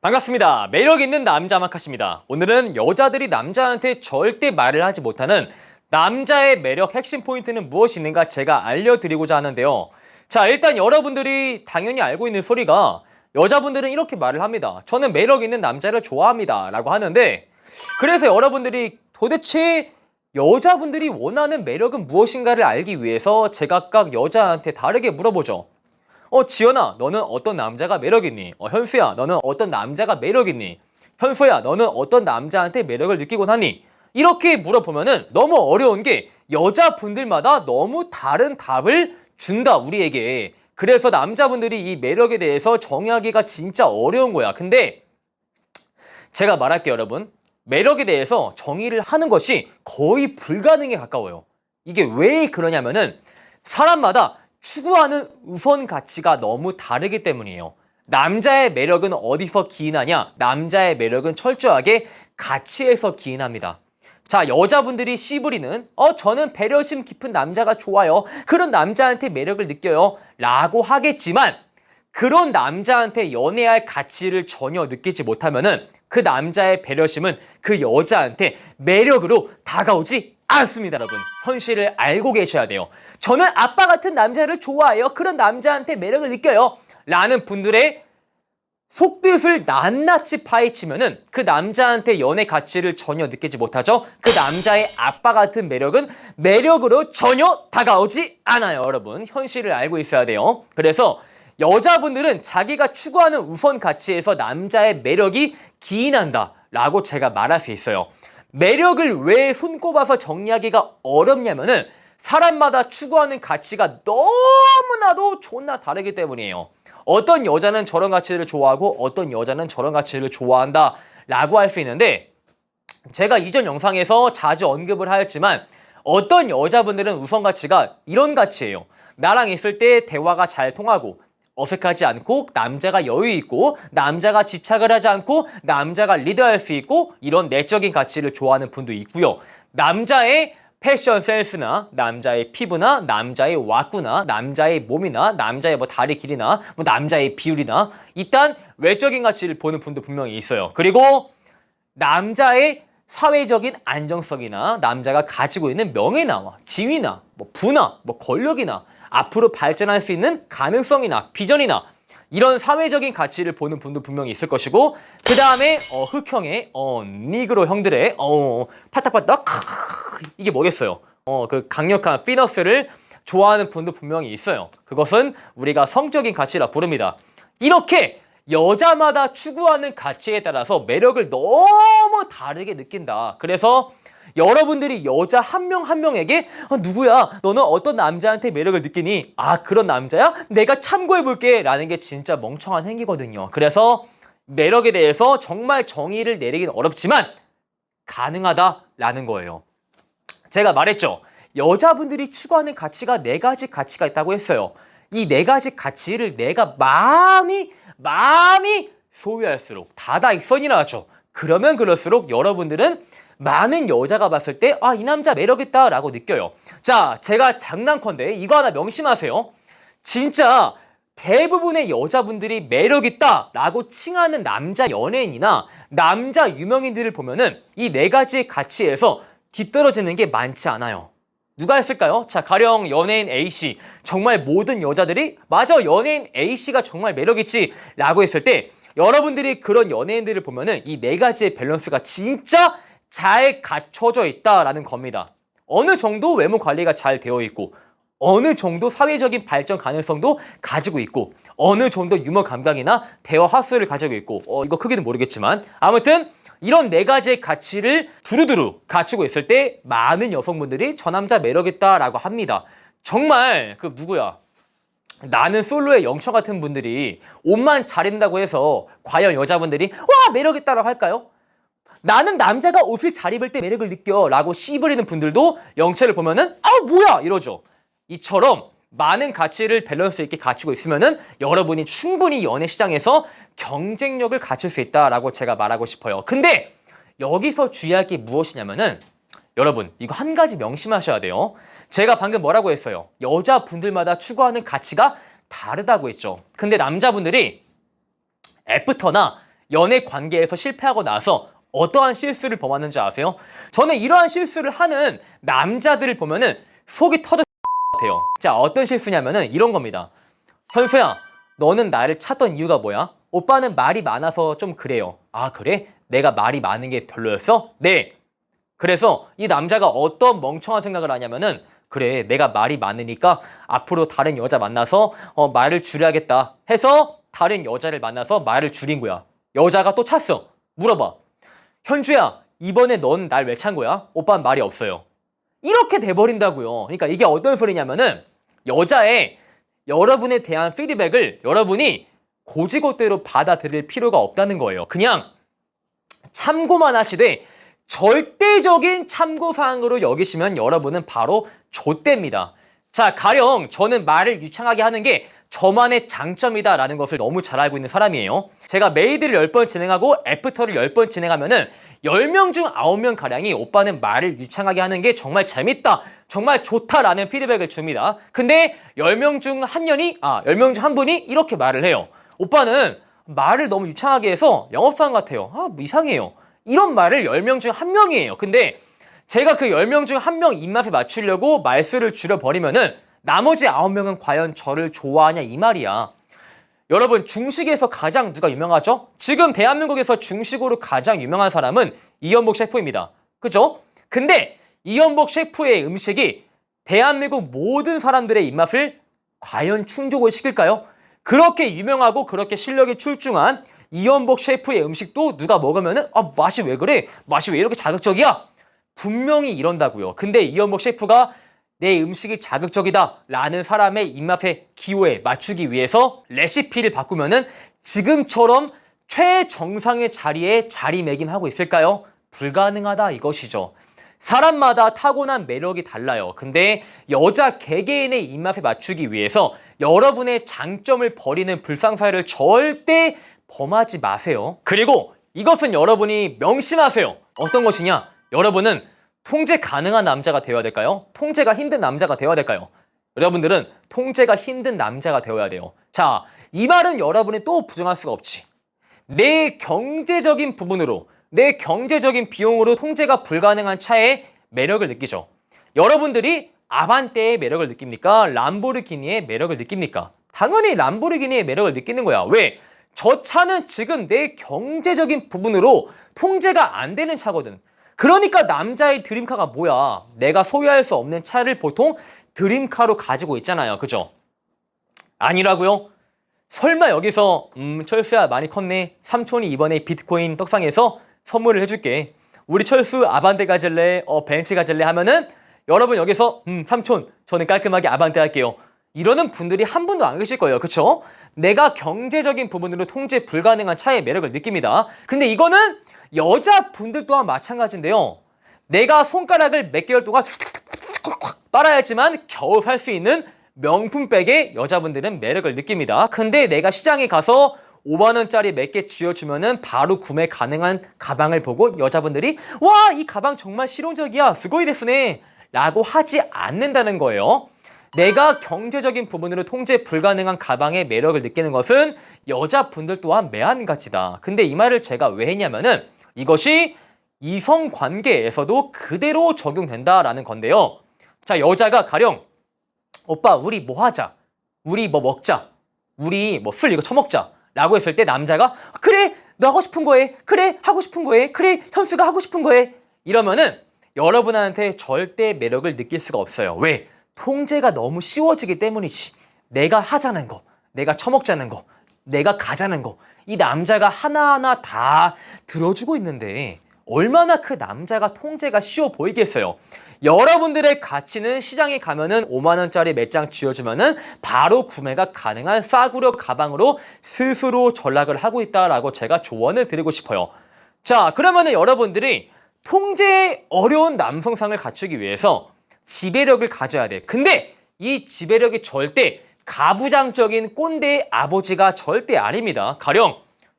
반갑습니다. 매력 있는 남자 마카시입니다. 오늘은 여자들이 남자한테 절대 말을 하지 못하는 남자의 매력 핵심 포인트는 무엇이 있는가 제가 알려드리고자 하는데요. 자, 일단 여러분들이 당연히 알고 있는 소리가 여자분들은 이렇게 말을 합니다. 저는 매력 있는 남자를 좋아합니다. 라고 하는데 그래서 여러분들이 도대체 여자분들이 원하는 매력은 무엇인가를 알기 위해서 제각각 여자한테 다르게 물어보죠. 어, 지연아, 너는 어떤 남자가 매력있니? 어, 현수야, 너는 어떤 남자가 매력있니? 현수야, 너는 어떤 남자한테 매력을 느끼곤 하니? 이렇게 물어보면은 너무 어려운 게 여자분들마다 너무 다른 답을 준다, 우리에게. 그래서 남자분들이 이 매력에 대해서 정의하기가 진짜 어려운 거야. 근데 제가 말할게요, 여러분. 매력에 대해서 정의를 하는 것이 거의 불가능에 가까워요. 이게 왜 그러냐면은 사람마다 추구하는 우선 가치가 너무 다르기 때문이에요. 남자의 매력은 어디서 기인하냐? 남자의 매력은 철저하게 가치에서 기인합니다. 자, 여자분들이 씨부리는, 어, 저는 배려심 깊은 남자가 좋아요. 그런 남자한테 매력을 느껴요. 라고 하겠지만, 그런 남자한테 연애할 가치를 전혀 느끼지 못하면은 그 남자의 배려심은 그 여자한테 매력으로 다가오지 않습니다, 여러분. 현실을 알고 계셔야 돼요. 저는 아빠 같은 남자를 좋아해요. 그런 남자한테 매력을 느껴요. 라는 분들의 속뜻을 낱낱이 파헤치면은 그 남자한테 연애 가치를 전혀 느끼지 못하죠. 그 남자의 아빠 같은 매력은 매력으로 전혀 다가오지 않아요, 여러분. 현실을 알고 있어야 돼요. 그래서 여자분들은 자기가 추구하는 우선 가치에서 남자의 매력이 기인한다 라고 제가 말할 수 있어요. 매력을 왜 손꼽아서 정리하기가 어렵냐면은 사람마다 추구하는 가치가 너무나도 존나 다르기 때문이에요. 어떤 여자는 저런 가치를 좋아하고 어떤 여자는 저런 가치를 좋아한다 라고 할 수 있는데 제가 이전 영상에서 자주 언급을 하였지만 어떤 여자분들은 우선 가치가 이런 가치예요. 나랑 있을 때 대화가 잘 통하고 어색하지 않고 남자가 여유 있고 남자가 집착을 하지 않고 남자가 리드할 수 있고 이런 내적인 가치를 좋아하는 분도 있고요. 남자의 패션 센스나 남자의 피부나 남자의 와꾸나 남자의 몸이나 남자의 뭐 다리 길이나 뭐 남자의 비율이나 일단 외적인 가치를 보는 분도 분명히 있어요. 그리고 남자의 사회적인 안정성이나 남자가 가지고 있는 명예나 지위나 뭐 부나 뭐 권력이나 앞으로 발전할 수 있는 가능성이나 비전이나 이런 사회적인 가치를 보는 분도 분명히 있을 것이고 그 다음에 어, 흑형의 어, 니그로 형들의 어, 팔딱팔딱 크으, 이게 뭐겠어요? 어, 그 강력한 피너스를 좋아하는 분도 분명히 있어요. 그것은 우리가 성적인 가치라 부릅니다. 이렇게 여자마다 추구하는 가치에 따라서 매력을 너무 다르게 느낀다. 그래서 여러분들이 여자 한명한 명에게 아, 누구야? 너는 어떤 남자한테 매력을 느끼니? 아 그런 남자야? 내가 참고해 볼게 라는 게 진짜 멍청한 행위거든요. 그래서 매력에 대해서 정말 정의를 내리긴 어렵지만 가능하다라는 거예요. 제가 말했죠. 여자분들이 추구하는 가치가 네 가지 가치가 있다고 했어요. 이 네 가지 가치를 내가 많이 많이 소유할수록 다다익선이 나죠. 그러면 그럴수록 여러분들은 많은 여자가 봤을 때, 아, 이 남자 매력있다 라고 느껴요. 자, 제가 장난컨대 이거 하나 명심하세요. 진짜 대부분의 여자분들이 매력있다 라고 칭하는 남자 연예인이나 남자 유명인들을 보면은 이 네 가지 가치에서 뒤떨어지는 게 많지 않아요. 누가 했을까요? 자, 가령 연예인 A씨. 정말 모든 여자들이, 맞아, 연예인 A씨가 정말 매력있지. 라고 했을 때, 여러분들이 그런 연예인들을 보면은 이 네 가지의 밸런스가 진짜 잘 갖춰져 있다라는 겁니다. 어느 정도 외모 관리가 잘 되어 있고, 어느 정도 사회적인 발전 가능성도 가지고 있고, 어느 정도 유머 감각이나 대화 화수를 가지고 있고, 어, 이거 크기는 모르겠지만, 아무튼, 이런 네 가지의 가치를 두루두루 갖추고 있을 때 많은 여성분들이 저 남자 매력있다라고 합니다. 정말 그 누구야? 나는 솔로의 영처 같은 분들이 옷만 잘 입는다고 해서 과연 여자분들이 와 매력있다라고 할까요? 나는 남자가 옷을 잘 입을 때 매력을 느껴 라고 씨부리는 분들도 영체를 보면은 아 뭐야 이러죠. 이처럼 많은 가치를 밸런스 있게 갖추고 있으면은 여러분이 충분히 연애 시장에서 경쟁력을 갖출 수 있다라고 제가 말하고 싶어요. 근데 여기서 주의할 게 무엇이냐면은 여러분 이거 한 가지 명심하셔야 돼요. 제가 방금 뭐라고 했어요? 여자분들마다 추구하는 가치가 다르다고 했죠. 근데 남자분들이 애프터나 연애 관계에서 실패하고 나서 어떠한 실수를 범하는지 아세요? 저는 이러한 실수를 하는 남자들을 보면은 속이 터져 같아요. 자, 어떤 실수냐면은 이런 겁니다. 현수야, 너는 나를 찾던 이유가 뭐야? 오빠는 말이 많아서 좀 그래요. 아, 그래? 내가 말이 많은 게 별로였어? 네. 그래서 이 남자가 어떤 멍청한 생각을 하냐면은 그래 내가 말이 많으니까 앞으로 다른 여자 만나서 어, 말을 줄여야겠다 해서 다른 여자를 만나서 말을 줄인 거야 여자가 또 찼어 물어봐 현주야 이번에 넌 날 왜 찬 거야? 오빠는 말이 없어요 이렇게 돼버린다고요 그러니까 이게 어떤 소리냐면은 여자의 여러분에 대한 피드백을 여러분이 고지고대로 받아들일 필요가 없다는 거예요 그냥 참고만 하시되 절대적인 참고사항으로 여기시면 여러분은 바로 좆됩니다. 자, 가령 저는 말을 유창하게 하는 게 저만의 장점이다라는 것을 너무 잘 알고 있는 사람이에요. 제가 메이드를 10번 진행하고 애프터를 10번 진행하면은 10명 중 9명 가량이 오빠는 말을 유창하게 하는 게 정말 재밌다. 정말 좋다라는 피드백을 줍니다. 근데 10명 중 한 년이 아, 10명 중 한 분이 이렇게 말을 해요. 오빠는 말을 너무 유창하게 해서 영업사원 같아요. 아, 뭐 이상해요. 이런 말을 10명 중 한 명이에요. 근데 제가 그 10명 중 한 명 입맛에 맞추려고 말수를 줄여버리면은 나머지 9명은 과연 저를 좋아하냐 이 말이야. 여러분 중식에서 가장 누가 유명하죠? 지금 대한민국에서 중식으로 가장 유명한 사람은 이연복 셰프입니다. 그죠? 근데 이연복 셰프의 음식이 대한민국 모든 사람들의 입맛을 과연 충족을 시킬까요? 그렇게 유명하고 그렇게 실력이 출중한 이연복 셰프의 음식도 누가 먹으면은 아 맛이 왜 그래? 맛이 왜 이렇게 자극적이야? 분명히 이런다고요. 근데 이연복 셰프가 내 음식이 자극적이다 라는 사람의 입맛의 기호에 맞추기 위해서 레시피를 바꾸면은 지금처럼 최정상의 자리에 자리매김하고 있을까요? 불가능하다 이것이죠. 사람마다 타고난 매력이 달라요. 근데 여자 개개인의 입맛에 맞추기 위해서 여러분의 장점을 버리는 불상사를 절대 범하지 마세요. 그리고 이것은 여러분이 명심하세요. 어떤 것이냐? 여러분은 통제 가능한 남자가 되어야 될까요? 통제가 힘든 남자가 되어야 될까요? 여러분들은 통제가 힘든 남자가 되어야 돼요. 자, 이 말은 여러분이 또 부정할 수가 없지. 내 경제적인 부분으로, 내 경제적인 비용으로 통제가 불가능한 차의 매력을 느끼죠. 여러분들이 아반떼의 매력을 느낍니까? 람보르기니의 매력을 느낍니까? 당연히 람보르기니의 매력을 느끼는 거야. 왜? 저 차는 지금 내 경제적인 부분으로 통제가 안 되는 차거든. 그러니까 남자의 드림카가 뭐야? 내가 소유할 수 없는 차를 보통 드림카로 가지고 있잖아요. 그죠? 아니라고요? 설마 여기서 음 철수야 많이 컸네. 삼촌이 이번에 비트코인 떡상해서 선물을 해줄게. 우리 철수 아반떼 가질래? 어 벤츠 가질래? 하면은 여러분 여기서 음 삼촌 저는 깔끔하게 아반떼 할게요. 이러는 분들이 한 분도 안 계실 거예요. 그쵸? 내가 경제적인 부분으로 통제 불가능한 차의 매력을 느낍니다. 근데 이거는 여자분들 또한 마찬가지인데요. 내가 손가락을 몇 개월 동안 빨아야지만 겨우 살 수 있는 명품백에 여자분들은 매력을 느낍니다. 근데 내가 시장에 가서 5만원짜리 몇 개 쥐어주면은 바로 구매 가능한 가방을 보고 여자분들이 와, 이 가방 정말 실용적이야. 스고이 데스네. 라고 하지 않는다는 거예요. 내가 경제적인 부분으로 통제 불가능한 가방의 매력을 느끼는 것은 여자분들 또한 매한가지다. 근데 이 말을 제가 왜 했냐면은 이것이 이성 관계에서도 그대로 적용된다라는 건데요. 자, 여자가 가령 오빠 우리 뭐 하자. 우리 뭐 먹자. 우리 뭐 술 이거 처먹자. 라고 했을 때 남자가 그래 너 하고 싶은 거 해. 그래 하고 싶은 거 해. 그래 현수가 하고 싶은 거 해. 이러면은 여러분한테 절대 매력을 느낄 수가 없어요. 왜? 통제가 너무 쉬워지기 때문이지. 내가 하자는 거, 내가 처먹자는 거, 내가 가자는 거. 이 남자가 하나하나 다 들어주고 있는데 얼마나 그 남자가 통제가 쉬워 보이겠어요. 여러분들의 가치는 시장에 가면은 5만 원짜리 몇 장 쥐어주면은 바로 구매가 가능한 싸구려 가방으로 스스로 전락을 하고 있다라고 제가 조언을 드리고 싶어요. 자, 그러면은 여러분들이 통제에 어려운 남성상을 갖추기 위해서 지배력을 가져야 돼. 근데 이 지배력이 절대 가부장적인 꼰대의 아버지가 절대 아닙니다. 가령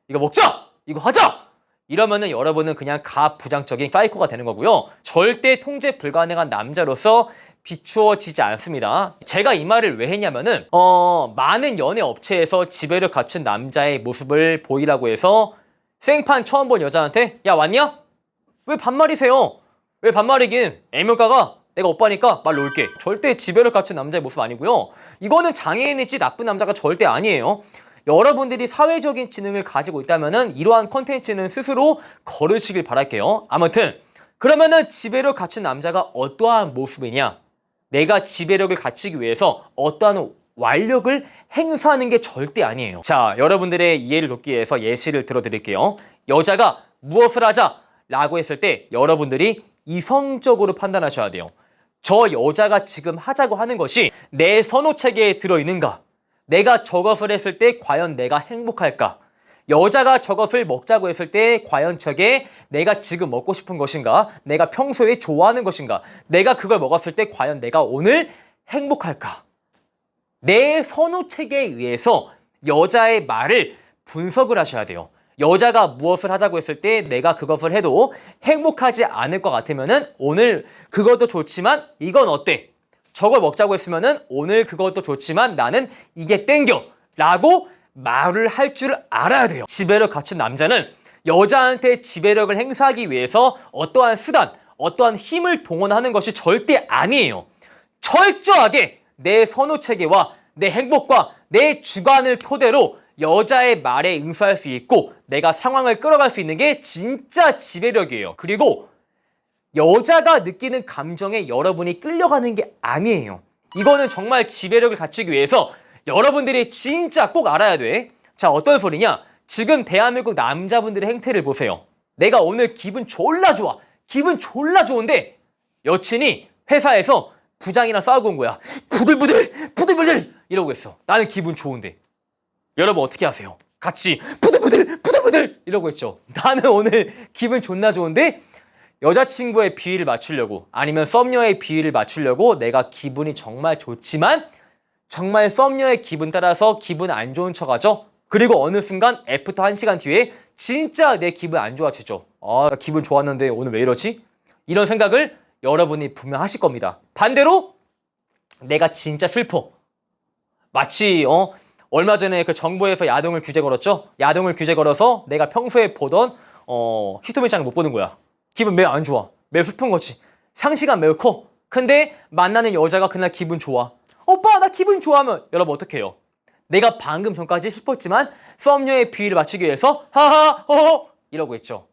이거 먹자! 이거 하자! 이러면은 여러분은 그냥 가부장적인 사이코가 되는 거고요. 절대 통제 불가능한 남자로서 비추어지지 않습니다. 제가 이 말을 왜 했냐면은 어 많은 연애 업체에서 지배력 갖춘 남자의 모습을 보이라고 해서 생판 처음 본 여자한테 야 왔냐? 왜 반말이세요? 왜 반말이긴 애물가가 내가 오빠니까 말 놓을게. 절대 지배를 갖춘 남자의 모습 아니고요. 이거는 장애인이지 나쁜 남자가 절대 아니에요. 여러분들이 사회적인 지능을 가지고 있다면은 이러한 컨텐츠는 스스로 거르시길 바랄게요. 아무튼 그러면은 지배를 갖춘 남자가 어떠한 모습이냐? 내가 지배력을 갖추기 위해서 어떠한 완력을 행사하는 게 절대 아니에요. 자, 여러분들의 이해를 돕기 위해서 예시를 들어드릴게요. 여자가 무엇을 하자? 라고 했을 때 여러분들이 이성적으로 판단하셔야 돼요. 저 여자가 지금 하자고 하는 것이 내 선호 체계에 들어있는가? 내가 저것을 했을 때 과연 내가 행복할까? 여자가 저것을 먹자고 했을 때 과연 저게 내가 지금 먹고 싶은 것인가? 내가 평소에 좋아하는 것인가? 내가 그걸 먹었을 때 과연 내가 오늘 행복할까? 내 선호 체계에 의해서 여자의 말을 분석을 하셔야 돼요. 여자가 무엇을 하자고 했을 때 내가 그것을 해도 행복하지 않을 것 같으면은 오늘 그것도 좋지만 이건 어때? 저걸 먹자고 했으면은 오늘 그것도 좋지만 나는 이게 땡겨 라고 말을 할 줄 알아야 돼요. 지배력 갖춘 남자는 여자한테 지배력을 행사하기 위해서 어떠한 수단, 어떠한 힘을 동원하는 것이 절대 아니에요. 철저하게 내 선호 체계와 내 행복과 내 주관을 토대로 여자의 말에 응수할 수 있고 내가 상황을 끌어갈 수 있는 게 진짜 지배력이에요. 그리고 여자가 느끼는 감정에 여러분이 끌려가는 게 아니에요. 이거는 정말 지배력을 갖추기 위해서 여러분들이 진짜 꼭 알아야 돼. 자, 어떤 소리냐? 지금 대한민국 남자분들의 행태를 보세요. 내가 오늘 기분 졸라 좋아. 기분 졸라 좋은데 여친이 회사에서 부장이랑 싸우고 온 거야. 부들부들, 부들부들 이러고 있어. 나는 기분 좋은데. 여러분 어떻게 하세요? 같이 부들부들, 부들부들 이러고 있죠. 나는 오늘 기분 존나 좋은데 여자친구의 비위를 맞추려고 아니면 썸녀의 비위를 맞추려고 내가 기분이 정말 좋지만 정말 썸녀의 기분 따라서 기분 안 좋은 척 하죠. 그리고 어느 순간 애프터 한 시간 뒤에 진짜 내 기분 안 좋아지죠. 아, 나 기분 좋았는데 오늘 왜 이러지? 이런 생각을 여러분이 분명 하실 겁니다. 반대로 내가 진짜 슬퍼. 마치 어 얼마 전에 그 정부에서 야동을 규제 걸었죠. 야동을 규제 걸어서 내가 평소에 보던 어 히토미짱을 못 보는 거야. 기분 매우 안 좋아. 매우 슬픈 거지. 상시간 매우 커. 근데 만나는 여자가 그날 기분 좋아. 오빠 나 기분 좋아하면 여러분 어떻게 해요? 내가 방금 전까지 슬펐지만 썸녀의 비위를 맞추기 위해서 하하 허허 이러고 있죠.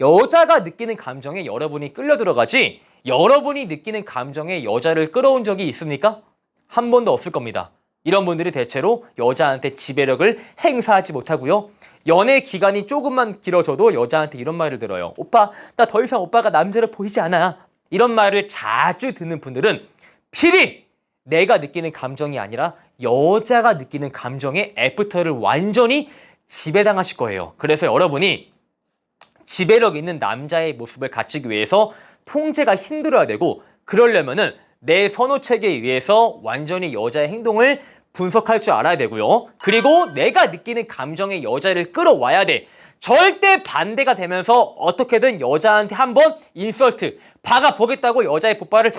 여자가 느끼는 감정에 여러분이 끌려 들어가지 여러분이 느끼는 감정에 여자를 끌어온 적이 있습니까? 한 번도 없을 겁니다. 이런 분들이 대체로 여자한테 지배력을 행사하지 못하고요. 연애 기간이 조금만 길어져도 여자한테 이런 말을 들어요. 오빠, 나 더 이상 오빠가 남자로 보이지 않아. 이런 말을 자주 듣는 분들은 필히 내가 느끼는 감정이 아니라 여자가 느끼는 감정의 애프터를 완전히 지배당하실 거예요. 그래서 여러분이 지배력 있는 남자의 모습을 갖추기 위해서 통제가 힘들어야 되고 그러려면은 내 선호 체계에 의해서 완전히 여자의 행동을 분석할 줄 알아야 되고요. 그리고 내가 느끼는 감정의 여자를 끌어와야 돼. 절대 반대가 되면서 어떻게든 여자한테 한번 인설트 박아 보겠다고 여자의 뽀빠를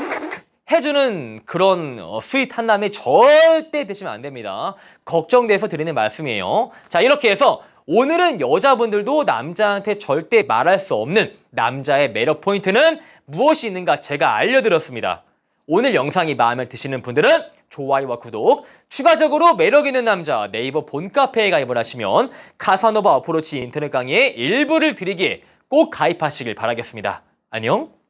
해주는 그런 어, 스윗 한 남이 절대 되시면 안 됩니다. 걱정돼서 드리는 말씀이에요. 자 이렇게 해서 오늘은 여자분들도 남자한테 절대 말할 수 없는 남자의 매력 포인트는 무엇이 있는가 제가 알려드렸습니다. 오늘 영상이 마음에 드시는 분들은 좋아요와 구독, 추가적으로 매력 있는 남자 네이버 본카페에 가입을 하시면 카사노바 어프로치 인터넷 강의의 일부를 드리기에 꼭 가입하시길 바라겠습니다. 안녕!